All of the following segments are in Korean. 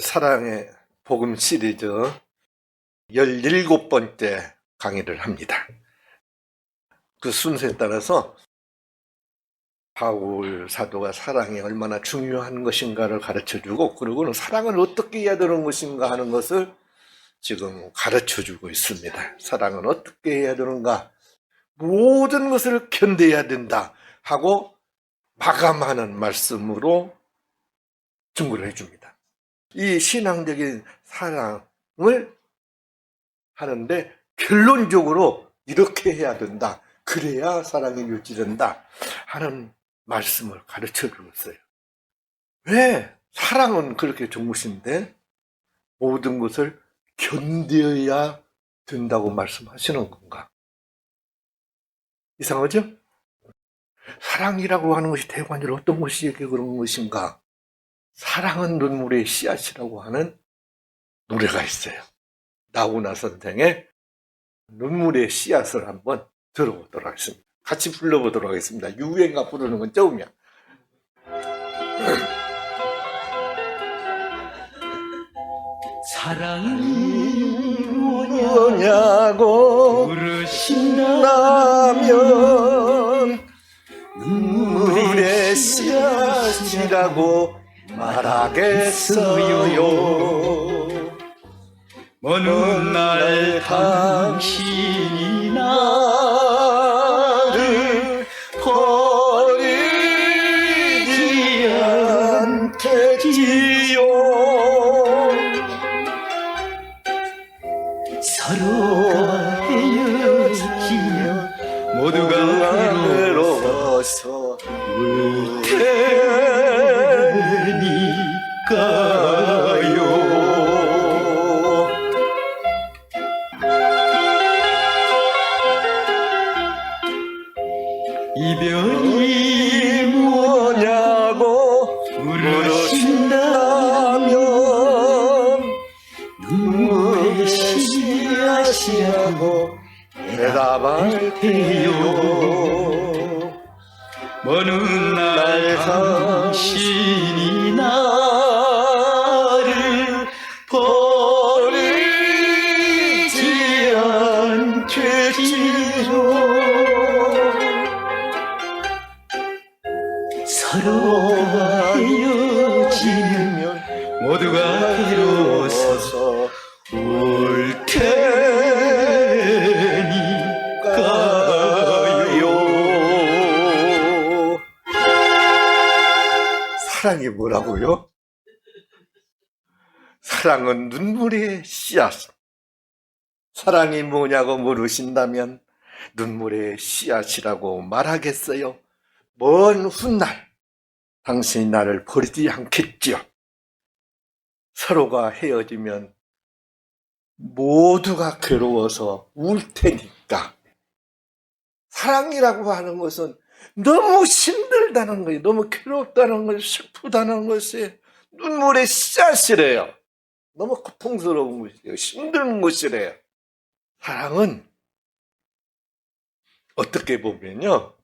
사랑의 복음 시리즈 17번째 강의를 합니다. 그 순서에 따라서 바울 사도가 사랑이 얼마나 중요한 것인가를 가르쳐 주고, 그리고는 사랑을 어떻게 해야 되는 것인가 하는 것을 지금 가르쳐 주고 있습니다. 사랑은 어떻게 해야 되는가? 모든 것을 견뎌야 된다 하고 마감하는 말씀으로 증거를 해줍니다. 이 신앙적인 사랑을 하는데 결론적으로 이렇게 해야 된다. 그래야 사랑이 유지된다. 하는 말씀을 가르쳐 주고 있어요. 왜? 사랑은 그렇게 좋으신데 모든 것을 견뎌야 된다고 말씀하시는 건가? 이상하죠? 사랑이라고 하는 것이 대관절 어떤 것이기에 그런 것인가? 사랑은 눈물의 씨앗이라고 하는 노래가 있어요. 나훈아 선생의 눈물의 씨앗을 한번 들어보도록 하겠습니다. 같이 불러보도록 하겠습니다. 유행가 부르는 건 처음이야. 뭐냐 뭐냐고 나면 눈물의 씨앗이라고 말하겠어요. 먼날 당신이 나 먼날 당신이 나 사랑은 눈물의 씨앗. 사랑이 뭐냐고 물으신다면 눈물의 씨앗이라고 말하겠어요. 먼 훗날 당신이 나를 버리지 않겠지요. 서로가 헤어지면 모두가 괴로워서 울 테니까. 사랑이라고 하는 것은 너무 힘들다는 거예요. 너무 괴롭다는 것이 슬프다는 것이 눈물의 씨앗이래요. 너무 고통스러운 것이에요. 힘든 것이래요. 사랑은 어떻게 보면요.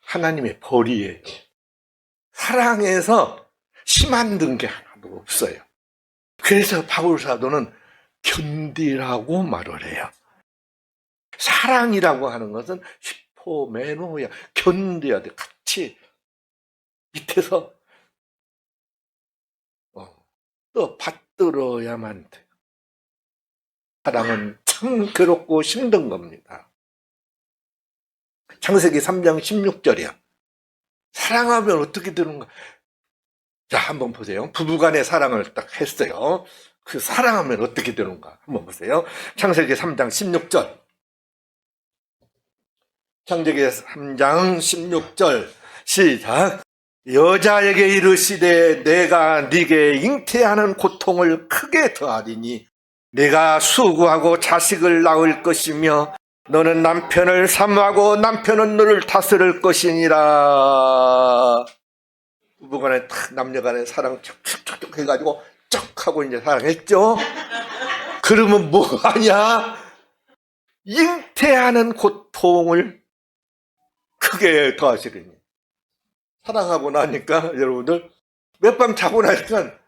하나님의 벌이에요. 사랑에서 심한 든게 하나도 없어요. 그래서 바울 사도는 견디라고 말을 해요. 사랑이라고 하는 것은 히포메노야 견뎌야 돼. 같이 밑에서 어, 또받 들어야만 돼. 사랑은 참 괴롭고 힘든 겁니다. 창세기 3장 16절이야. 사랑하면 어떻게 되는가? 자, 한번 보세요. 부부간의 사랑을 딱 했어요. 그 사랑하면 어떻게 되는가? 한번 보세요. 창세기 3장 16절. 창세기 3장 16절. 시작. 여자에게 이르시되 내가 네게 잉태하는 고통을 크게 더하리니 내가 수고하고 자식을 낳을 것이며 너는 남편을 사모하고 남편은 너를 다스릴 것이니라. 부부간에 탁 남녀간에 사랑 척척척 해가지고 쩍 하고 이제 사랑했죠. 그러면 뭐 하냐? 잉태하는 고통을 크게 더하시리니. 사랑하고 나니까 여러분들 몇 밤 자고 나니까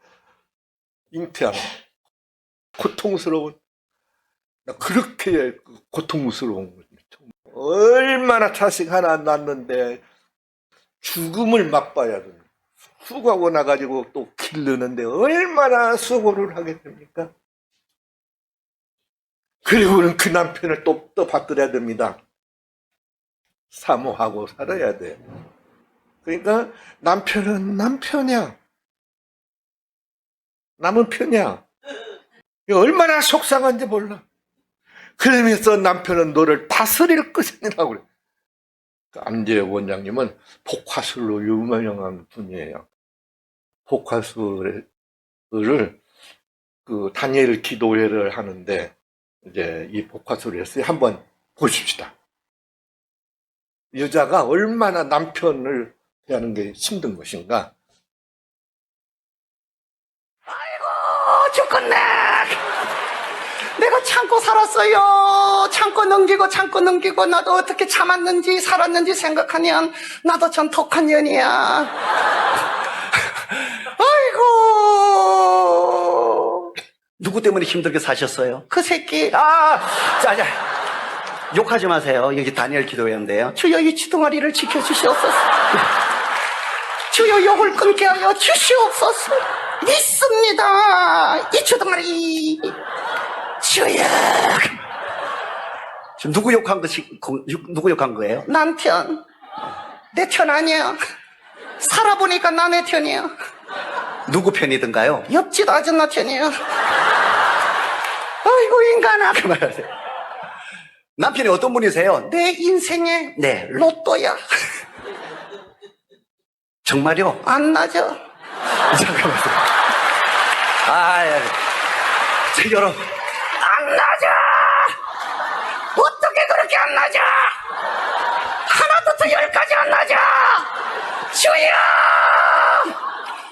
잉태하는 고통스러운 나 그렇게 고통스러운 거죠. 얼마나 자식 하나 낳는데 죽음을 맛봐야 됩니다. 수고하고 나가지고 또 기르는데 얼마나 수고를 하게 됩니까? 그리고는 그 남편을 또, 또 받들어야 됩니다. 사모하고 살아야 돼. 그러니까 남편은 남편이야. 남은 편이야. 얼마나 속상한지 몰라. 그러면서 남편은 너를 다스릴 것이라고 그래. 그 안재혁 원장님은 복화술로 유명한 분이에요. 복화술을 그 다니엘 기도회를 하는데 이제 이 복화술에서 한번 보십시다. 여자가 얼마나 남편을 대 하는 게 힘든 것인가. 어, 죽겠네. 내가 참고 살았어요. 참고 넘기고 참고 넘기고 나도 어떻게 참았는지 살았는지 생각하면 나도 전 독한 년이야. 아이고. 누구 때문에 힘들게 사셨어요? 그 새끼. 아, 자, 자. 욕하지 마세요. 여기 다니엘 기도회인데요. 주여 이 주둥아리를 지켜주시옵소서. 주여 욕을 끊게 하여 주시옵소서. 믿습니다. 이 주둥아리. 주여. 지금 누구 욕한 것이, 누구 욕한 거예요? 남편. 내 편 아니야. 살아보니까 나 내 편이야. 누구 편이든가요? 옆집 아줌마 편이야. 아이고, 인간아. 그만하세요. 남편이 어떤 분이세요? 내 인생의 네, 로또야. 정말요? 안 나죠? 잠깐만요. 아, 예. 저 여러분. 안 나죠! 어떻게 그렇게 안 나죠? 하나부터 열까지 안 나죠? 주여!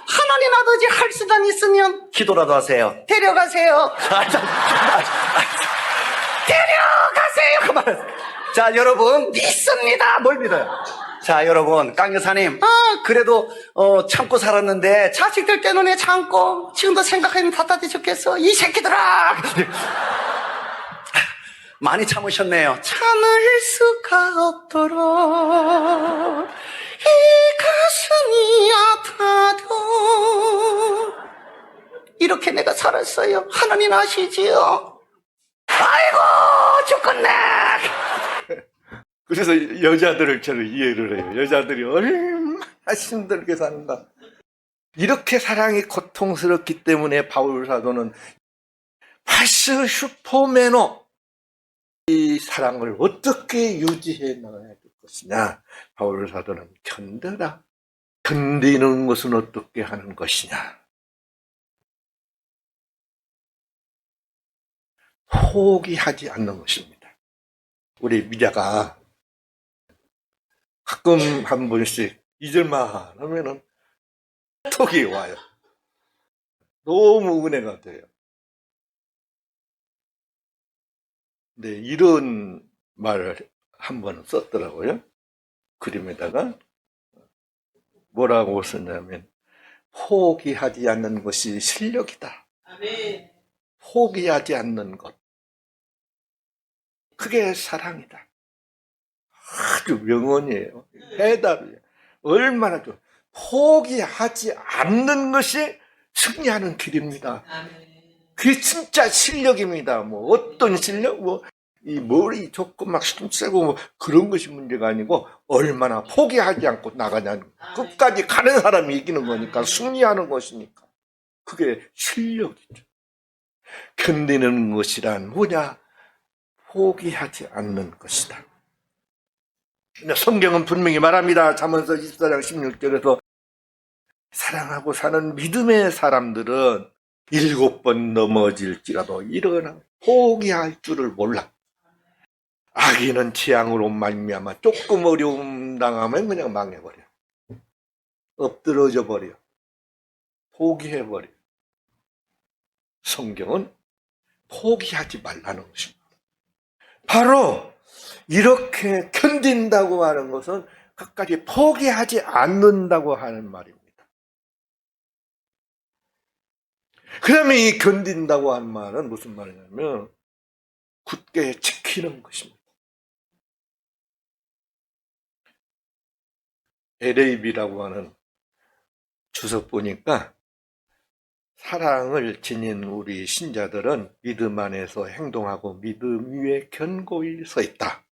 하나님 아버지 할 수단 있으면 기도라도 하세요. 데려가세요. 아, 자, 아, 아, 데려가세요. 그만. 자, 여러분 믿습니다. 뭘 믿어요? 자, 여러분 강 여사님. 아, 그래도 어, 참고 살았는데 자식들 때문에 참고 지금도 생각하면 답답해 죽겠어. 이 새끼들아. 많이 참으셨네요. 참을 수가 없도록 이 가슴이 아파도 이렇게 내가 살았어요. 하나님 아시지요? 아이고 죽겠네. 그래서 여자들을 저는 이해를 해요. 여자들이 얼마나 힘들게 사는가. 이렇게 사랑이 고통스럽기 때문에 바울 사도는 파스 슈퍼매너 이 사랑을 어떻게 유지해 나가야 될 것이냐. 바울 사도는 견뎌라. 견디는 것은 어떻게 하는 것이냐. 포기하지 않는 것입니다. 우리 미자가 가끔 한 번씩 잊을만 하면은 톡이 와요. 너무 은혜가 돼요. 근데 이런 말을 한 번 썼더라고요. 그림에다가 뭐라고 썼냐면 포기하지 않는 것이 실력이다. 포기하지 않는 것. 그게 사랑이다. 아주 명언이에요. 해답이에요. 얼마나 좋아. 포기하지 않는 것이 승리하는 길입니다. 그게 진짜 실력입니다. 뭐 어떤 실력? 뭐 이 머리 좋고 막 힘세고 뭐 그런 것이 문제가 아니고 얼마나 포기하지 않고 나가냐는 끝까지 가는 사람이 이기는 거니까 승리하는 것이니까 그게 실력이죠. 견디는 것이란 뭐냐? 포기하지 않는 것이다. 근데 성경은 분명히 말합니다. 잠언서 24장 16절에서 사랑하고 사는 믿음의 사람들은 일곱 번 넘어질지라도 일어나 포기할 줄을 몰라. 악인은 재앙으로 말미암아 조금 어려움 당하면 그냥 망해버려. 엎드러져 버려. 포기해버려. 성경은 포기하지 말라는 것입니다. 바로 이렇게 견딘다고 하는 것은 끝까지 포기하지 않는다고 하는 말입니다. 그 다음에 이 견딘다고 하는 말은 무슨 말이냐면 굳게 지키는 것입니다. LAB라고 하는 주석 보니까 사랑을 지닌 우리 신자들은 믿음 안에서 행동하고 믿음 위에 견고히 서 있다.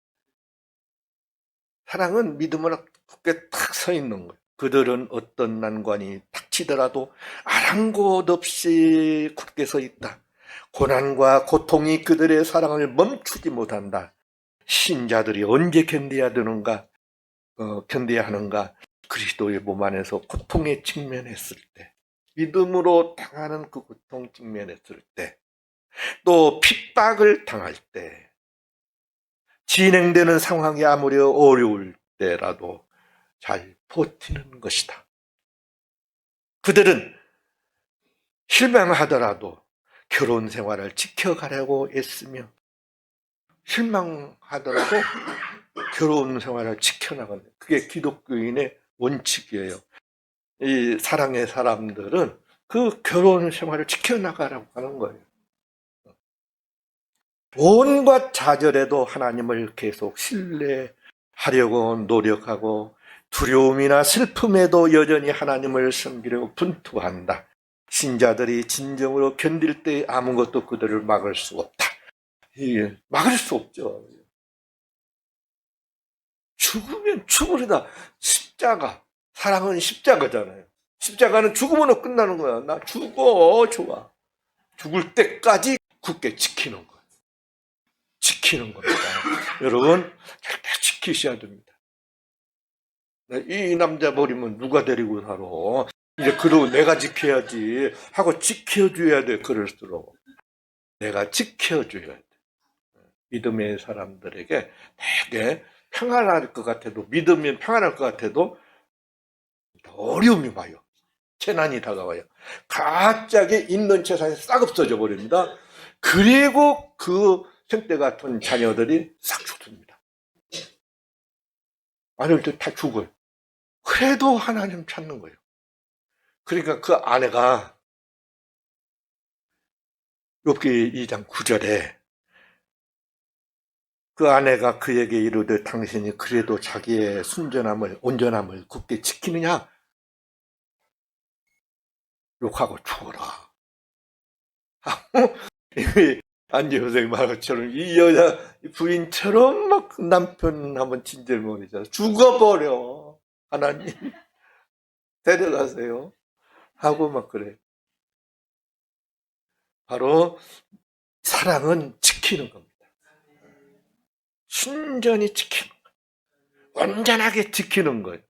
사랑은 믿음으로 굳게 탁 서 있는 거예요. 그들은 어떤 난관이 닥치더라도 아랑곳 없이 굳게 서 있다. 고난과 고통이 그들의 사랑을 멈추지 못한다. 신자들이 언제 견뎌야 되는가, 어, 견뎌야 하는가? 그리스도의 몸 안에서 고통에 직면했을 때, 믿음으로 당하는 그 고통 직면했을 때, 또 핍박을 당할 때, 진행되는 상황이 아무리 어려울 때라도 잘 버티는 것이다. 그들은 실망하더라도 결혼 생활을 지켜가려고 애쓰며 실망하더라도 결혼 생활을 지켜나가는 그게 기독교인의 원칙이에요. 이 사랑의 사람들은 그 결혼 생활을 지켜나가라고 하는 거예요. 온갖 좌절에도 하나님을 계속 신뢰하려고 노력하고 두려움이나 슬픔에도 여전히 하나님을 섬기려고 분투한다. 신자들이 진정으로 견딜 때 아무것도 그들을 막을 수 없다. 이게 막을 수 없죠. 죽으면 죽으리다. 십자가. 사랑은 십자가잖아요. 십자가는 죽음으로 끝나는 거야. 나 죽어. 좋아. 죽을 때까지 굳게 지키는 거야. 지키는 겁니다. 여러분, 절대 지키셔야 됩니다. 네, 이 남자 버리면 누가 데리고 살아? 이제 그러고 내가 지켜야지 하고 지켜줘야 돼. 그럴수록 내가 지켜줘야 돼. 믿음의 사람들에게 되게 평안할 것 같아도 믿으면 평안할 것 같아도 어려움이 와요. 재난이 다가와요. 갑자기 있는 재산이 싹 없어져 버립니다. 그리고 그 생때 같은 자녀들이 싹 죽습니다. 아닐 때다 죽어요. 그래도 하나님 찾는 거예요. 그러니까 그 아내가 욥기 2장 9절에 그 아내가 그에게 이르되 당신이 그래도 자기의 순전함을 온전함을 굳게 지키느냐 욕하고 죽어라. 안재호생 말처럼 이 여자 부인처럼 막 남편 한번 진절머리잖아. 죽어버려 하나님 데려가세요. 하고 막 그래. 바로 사랑은 지키는 겁니다. 순전히 지키는 거예요. 온전하게 지키는 거예요.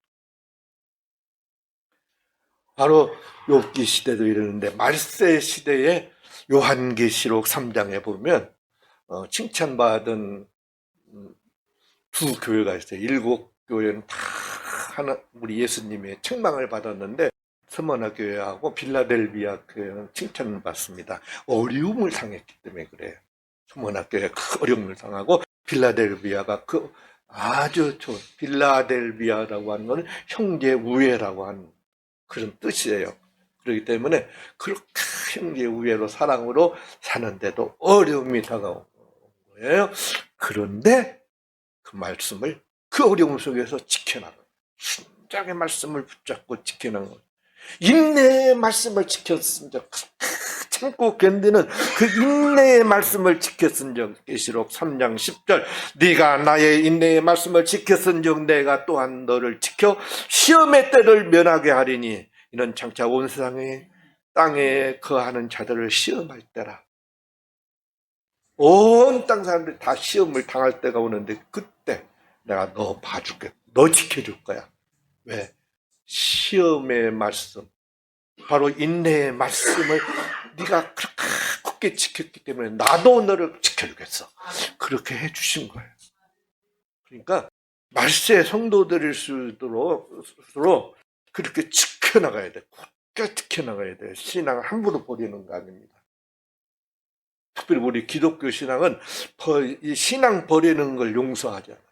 바로 욥기 시대도 이러는데 말세 시대에 요한계시록 3장에 보면 어, 칭찬받은 음, 두 교회가 있어요. 일곱 교회는 다 하나 우리 예수님의 책망을 받았는데 서머나 교회하고 빌라델비아 교회는 칭찬을 받습니다. 어려움을 당했기 때문에 그래요. 서머나 교회가 큰 어려움을 당하고 빌라델비아가 그 아주 좋은 빌라델비아라고 하는 것은 형제 우애라고 하는 그런 뜻이에요. 그렇기 때문에 그렇게 형제 우애로 사랑으로 사는데도 어려움이 다가온 거예요. 그런데 그 말씀을 그 어려움 속에서 지켜나가. 신장의 말씀을 붙잡고 지켜나가. 인내의 말씀을 지켰은 적, 참고 견디는 그 인내의 말씀을 지켰은 적, 계시록 3장 10절, 네가 나의 인내의 말씀을 지켰은 적, 내가 또한 너를 지켜 시험의 때를 면하게 하리니, 이는 장차 온 세상에 땅에 거하는 자들을 시험할 때라. 온 땅 사람들이 다 시험을 당할 때가 오는데 그때 내가 너 봐줄게. 너 지켜줄 거야. 왜? 시험의 말씀, 바로 인내의 말씀을 네가 그렇게 굳게 지켰기 때문에 나도 너를 지켜주겠어. 그렇게 해주신 거예요. 그러니까 말세 성도들일수록 그렇게 지 켜나가야 돼. 굳게 지켜나가야 돼. 신앙을 함부로 버리는 거 아닙니다. 특별히 우리 기독교 신앙은 신앙 버리는 걸 용서하잖아요.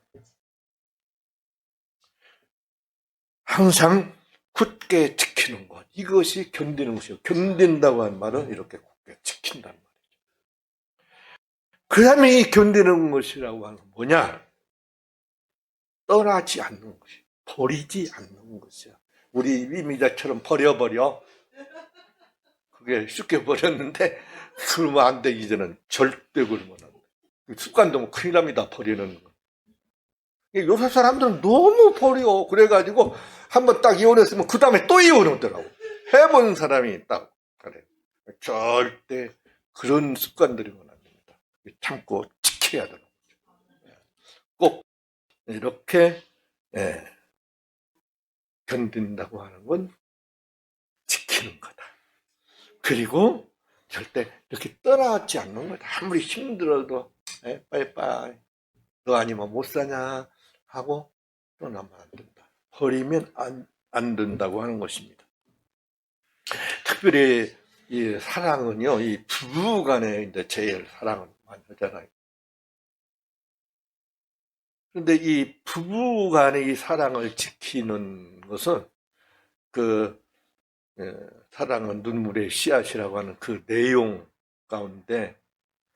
항상 굳게 지키는 것. 이것이 견디는 것이요. 견딘다고 하는 말은 이렇게 굳게 지킨다는 말이죠. 그 다음에 이 견디는 것이라고 하는 건 뭐냐? 떠나지 않는 것이. 버리지 않는 것이야. 우리 이미자처럼 버려버려. 그게 쉽게 버렸는데, 그러면 안 돼, 이제는. 절대 그러면 안 돼. 습관도 큰일 납니다, 버리는 거. 요새 사람들은 너무 버려. 그래가지고, 한번 딱 이혼했으면, 그 다음에 또 이혼하더라고. 해본 사람이 있다고. 그래. 절대 그런 습관들이면 안 됩니다. 참고 지켜야 되는 거죠. 꼭, 이렇게, 예, 견딘다고 하는 건 지키는 거다. 그리고 절대 이렇게 떠나지 않는 거다. 아무리 힘들어도 에, 빠이빠이 너 아니면 못 사냐 하고 떠나면 안 된다. 버리면 안, 안 된다고 하는 것입니다. 특별히 이 사랑은요, 이 부부 간에 이제 제일 사랑을 많이 하잖아요. 근데 이 부부 간의 이 사랑을 지키는 것은 그 예, 사랑은 눈물의 씨앗이라고 하는 그 내용 가운데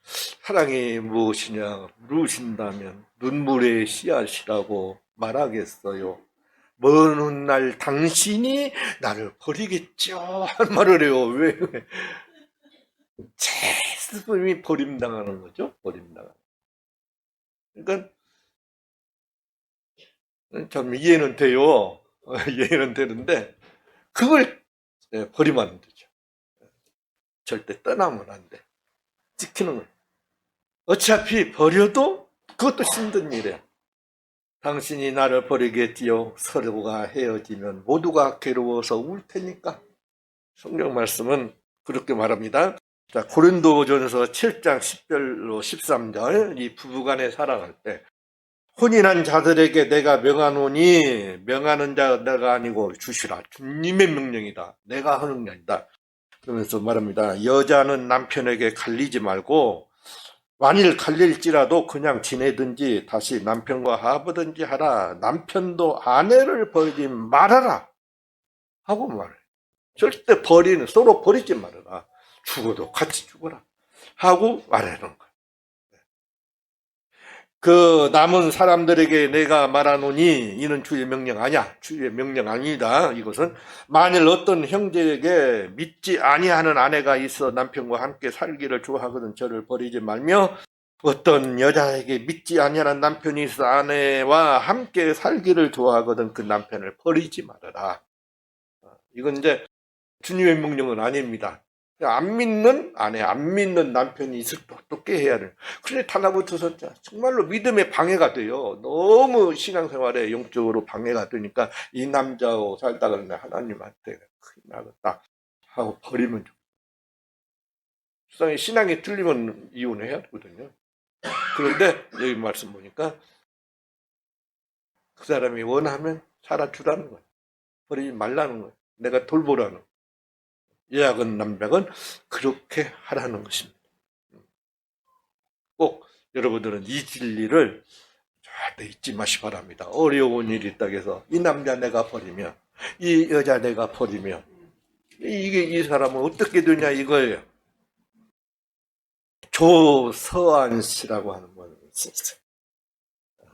사랑이 무엇이냐 물으신다면 눈물의 씨앗이라고 말하겠어요. 먼 훗날 당신이 나를 버리겠죠 한 말을 해요. 왜? 왜? 제 스스로이 버림당하는 거죠. 버림당하는. 그러니까 참 이해는 돼요. 이해는 되는데 그걸 예, 버리면 안 되죠. 절대 떠나면 안 돼. 지키는 거. 어차피 버려도 그것도 힘든 일이야. 당신이 나를 버리겠지요. 서로가 헤어지면 모두가 괴로워서 울 테니까. 성경 말씀은 그렇게 말합니다. 자, 고린도전서 7장 10절로 13절 이 부부간의 사랑할 때 혼인한 자들에게 내가 명하노니 명하는 자 내가 아니고 주시라. 주님의 명령이다. 내가 하는 게 아니다. 그러면서 말합니다. 여자는 남편에게 갈리지 말고 만일 갈릴지라도 그냥 지내든지 다시 남편과 하부든지 하라. 남편도 아내를 버리지 말아라. 하고 말해 절대 버리는 서로 버리지 말아라. 죽어도 같이 죽어라. 하고 말하는 거야 그 남은 사람들에게 내가 말하노니 이는 주의 명령 아니야. 주의 명령 아니다. 이것은 만일 어떤 형제에게 믿지 아니하는 아내가 있어 남편과 함께 살기를 좋아하거든 저를 버리지 말며 어떤 여자에게 믿지 아니하는 남편이 있어 아내와 함께 살기를 좋아하거든 그 남편을 버리지 말아라. 이건 이제 주님의 명령은 아닙니다. 안 믿는 아내, 안 믿는 남편이 있을 때 어떻게 해야 돼? 그래, 달라붙어서 정말로 믿음에 방해가 돼요. 너무 신앙생활에 영적으로 방해가 되니까 이 남자하고 살다가 하나님한테 큰일 나겠다 하고 버리면 좋 세상에 신앙이 틀리면 이혼을 해야 되거든요. 그런데 여기 말씀 보니까 그 사람이 원하면 살아주라는 거예요. 버리지 말라는 거예요. 내가 돌보라는 거예요. 예약은 남백은 그렇게 하라는 것입니다. 꼭 여러분들은 이 진리를 절대 잊지 마시 바랍니다. 어려운 일이 있다고 해서 이 남자 내가 버리면 이 여자 내가 버리면 이게 이 사람은 어떻게 되냐 이거예요. 조서안 씨라고 하는 있었어요.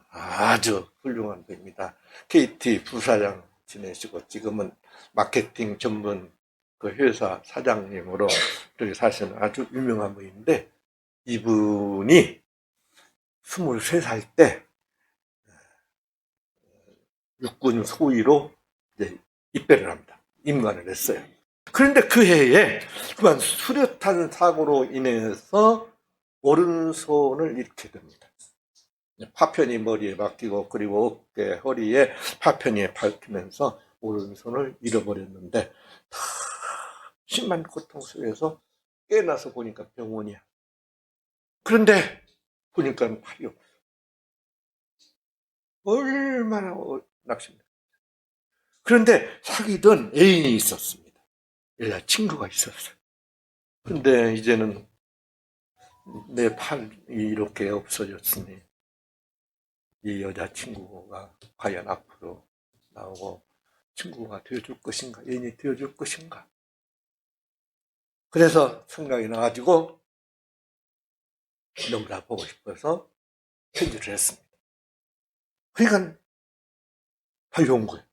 아주 훌륭한 분입니다. KT 부사장 지내시고 지금은 마케팅 전문 그 회사 사장님으로 사시는 아주 유명한 분인데 이분이 23살 때 육군 소위로 이제 입대를 합니다. 임관을 했어요. 그런데 그 해에 그만 수류탄 사고로 인해서 오른손을 잃게 됩니다. 파편이 머리에 박히고 그리고 어깨, 허리에 파편이 박히면서 오른손을 잃어버렸는데 심한 고통 속에서 깨어나서 보니까 병원이야. 그런데 보니까 팔이 없어. 얼마나 낙심돼. 그런데 사귀던 애인이 있었습니다. 여자 친구가 있었어요. 근데 이제는 내 팔이 이렇게 없어졌으니 이 여자친구가 과연 앞으로 나오고 친구가 되어줄 것인가, 애인이 되어줄 것인가. 그래서 생각이 나가지고 너무나 보고 싶어서 편지를 했습니다. 그러니까 달려온 거예요.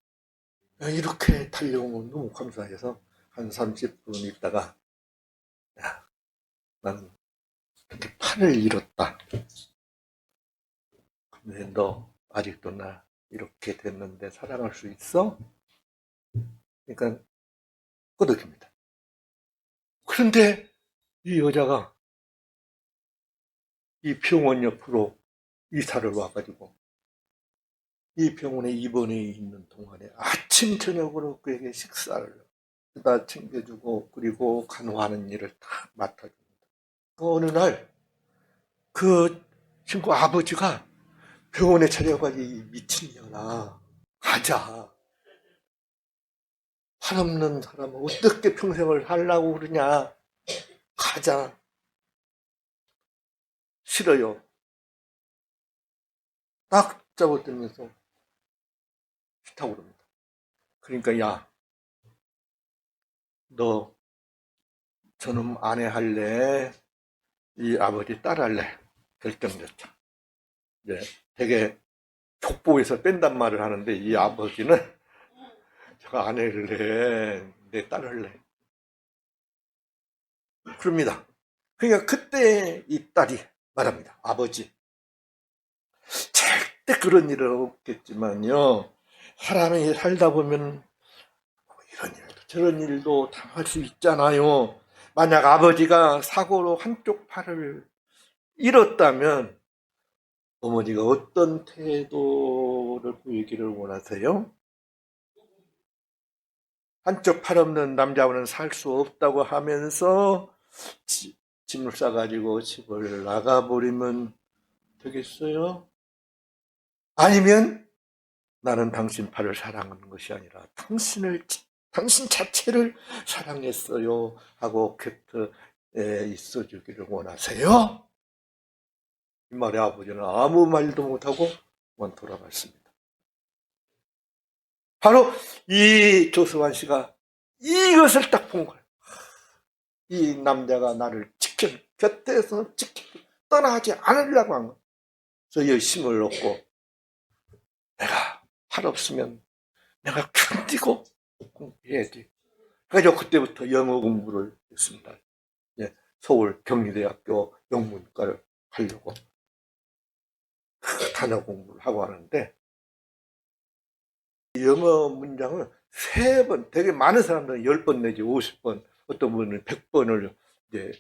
이렇게 달려온 건 너무 감사해서 한 30분 있다가 야, 나는 이렇게 판을 잃었다. 근데 너 아직도 나 이렇게 됐는데 사랑할 수 있어? 그러니까 끄덕입니다. 그런데 이 여자가 이 병원 옆으로 이사를 와가지고 이 병원에 입원해 있는 동안에 아침 저녁으로 그에게 식사를 다 챙겨주고 그리고 간호하는 일을 다 맡아줍니다. 그 어느 날 그 친구 아버지가 병원에 찾아가지고 이 미친 년아 가자. 할 없는 사람은 어떻게 평생을 하려고 그러냐. 가자. 싫어요. 딱 잡아들면서 싫다고 그럽니다. 그러니까 야, 너 저놈 아내 할래? 이 아버지 딸 할래? 결정됐다. 이제 되게 족보에서 뺀단 말을 하는데 이 아버지는 저 아내를 해, 내 딸을 해. 그럽니다. 그러니까 그때 이 딸이 말합니다. 아버지. 절대 그런 일은 없겠지만요. 사람이 살다 보면 뭐 이런 일도 저런 일도 당할 수 있잖아요. 만약 아버지가 사고로 한쪽 팔을 잃었다면 어머니가 어떤 태도를 보이기를 원하세요? 한쪽 팔 없는 남자와는 살 수 없다고 하면서 지- 짐을 싸가지고 집을 나가버리면 되겠어요? 아니면 나는 당신 팔을 사랑하는 것이 아니라 당신을 당신 자체를 사랑했어요 하고 곁에 있어 주기를 원하세요? 이 말에 아버지는 아무 말도 못하고 만 돌아갔습니다. 바로 이 조수환 씨가 이것을 딱 본 거예요. 이 남자가 나를 지켜, 곁에서 지켜, 떠나지 않으려고 한 거예요. 그래서 열심을 얻고 내가 할 없으면 내가 견디고 공부해야지. 그래서 그때부터 영어 공부를 했습니다. 예, 서울 경희대학교 영문과를 가려고 그 단어 공부를 하고 하는데 영어 문장을 세 번, 되게 많은 사람들은 열 번 내지 오십 번, 어떤 분은 백 번을 이제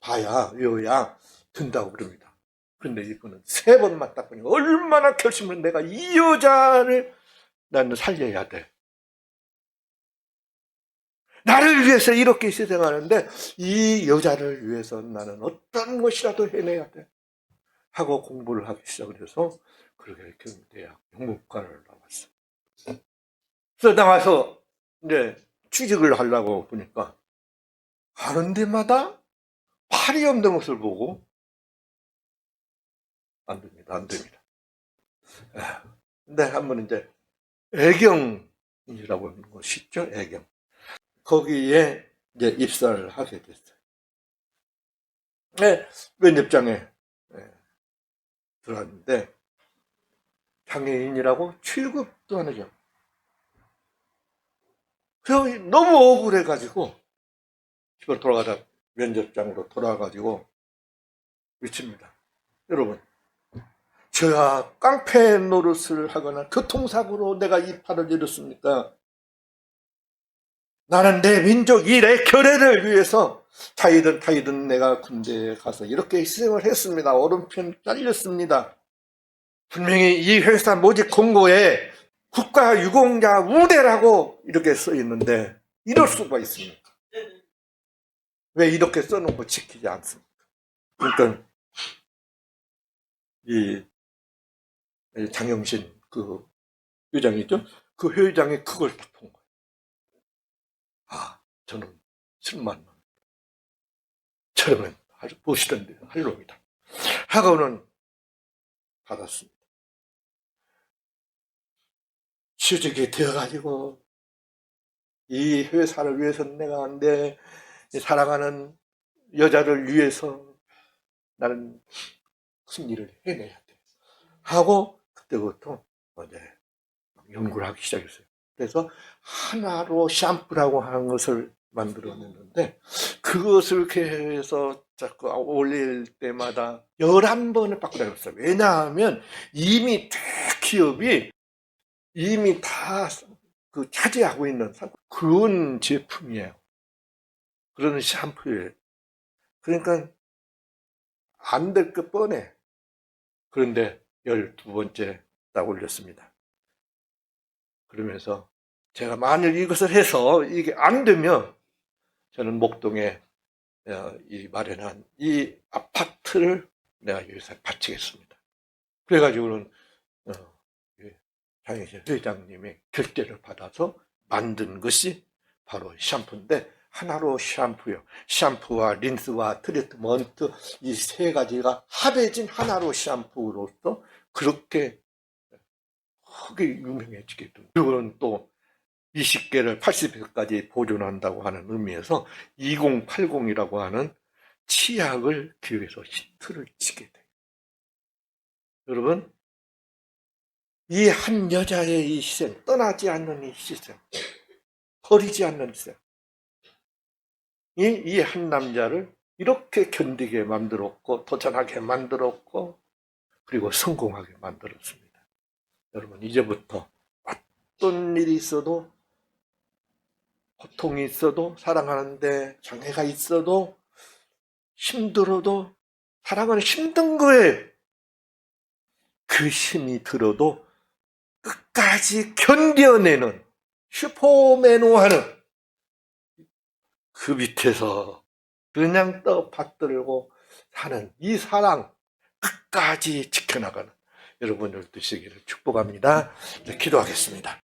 봐야, 외워야 된다고 그럽니다. 근데 이분은 세 번만 딱 보니까 얼마나 결심을 내가 이 여자를 나는 살려야 돼. 나를 위해서 이렇게 희생하는데 이 여자를 위해서 나는 어떤 것이라도 해내야 돼. 하고 공부를 하기 시작을 해서 그렇게 경대학 영문과를 나왔어. 그 래서 나와서 이제 취직을 하려고 보니까 하는 데마다 팔이 없는 것을 보고 안 됩니다, 안 됩니다. 에, 근데 한번 이제 애경이라고 하는 것이 있죠, 애경. 거기에 이제 입사를 하게 됐어요. 네, 면접장에 예, 들어왔는데 장애인이라고 취급도 안 하죠. 그래서 너무 억울해가지고 집으로 돌아가다 면접장으로 돌아가가지고 미칩니다. 여러분, 제가 깡패 노릇을 하거나 교통사고로 내가 이 팔을 잃었습니까? 나는 내 민족이 내 결애를 위해서 타이든 타이든 내가 군대에 가서 이렇게 희생을 했습니다. 오른편 잘렸습니다. 분명히 이 회사 모집 공고에 국가 유공자 우대라고 이렇게 써 있는데 이럴 수가 있습니까? 왜 이렇게 써놓고 지키지 않습니까? 그러니까 이 장영신 그 회장이죠. 그 회장이 그걸 딱본 거예요. 아, 저는 술만 저러면 아주 보시던데 할 놈이다. 하고는 받았습니다. 취직이 되어가지고 이 회사를 위해서 내가 내 사랑하는 여자를 위해서 나는 일을 해내야 돼. 하고 그때부터 이제 연구를 하기 시작했어요. 그래서 하나로 샴푸라고 하는 것을 만들어냈는데 그것을 해서 자꾸 올릴 때마다 11번을 바꾸다녔어요. 왜냐하면 이미 대기업이 이미 다 그 차지하고 있는 상- 그런 제품이에요. 그런 샴푸예요. 그러니까 안 될 것 뻔해. 그런데 12번째 딱 올렸습니다. 그러면서 제가 만일 이것을 해서 이게 안 되면 저는 목동에 어, 이 마련한 이 아파트를 내가 여기서 바치겠습니다. 그래가지고는 장혜실 회장님의 결제를 받아서 만든 것이 바로 샴푸인데 하나로 샴푸요. 샴푸와 린스와 트리트먼트 이 세 가지가 합해진 하나로 샴푸로서 그렇게 크게 유명해지게 됩니다. 또 20개를 80회까지 보존한다고 하는 의미에서 2080이라고 하는 치약을 기획해서 히트를 치게 돼요. 여러분, 이 한 여자의 이 희생, 떠나지 않는 이 희생, 버리지 않는 희생, 이 한 남자를 이렇게 견디게 만들었고, 도전하게 만들었고, 그리고 성공하게 만들었습니다. 여러분, 이제부터 어떤 일이 있어도 고통이 있어도 사랑하는데 장애가 있어도 힘들어도 사랑은 힘든 거예요. 그 힘이 들어도 끝까지 견뎌내는 슈퍼맨호하는 그 밑에서 그냥 떠 받들고 사는 이 사랑 끝까지 지켜나가는 여러분들 되시기를 축복합니다. 네, 기도하겠습니다.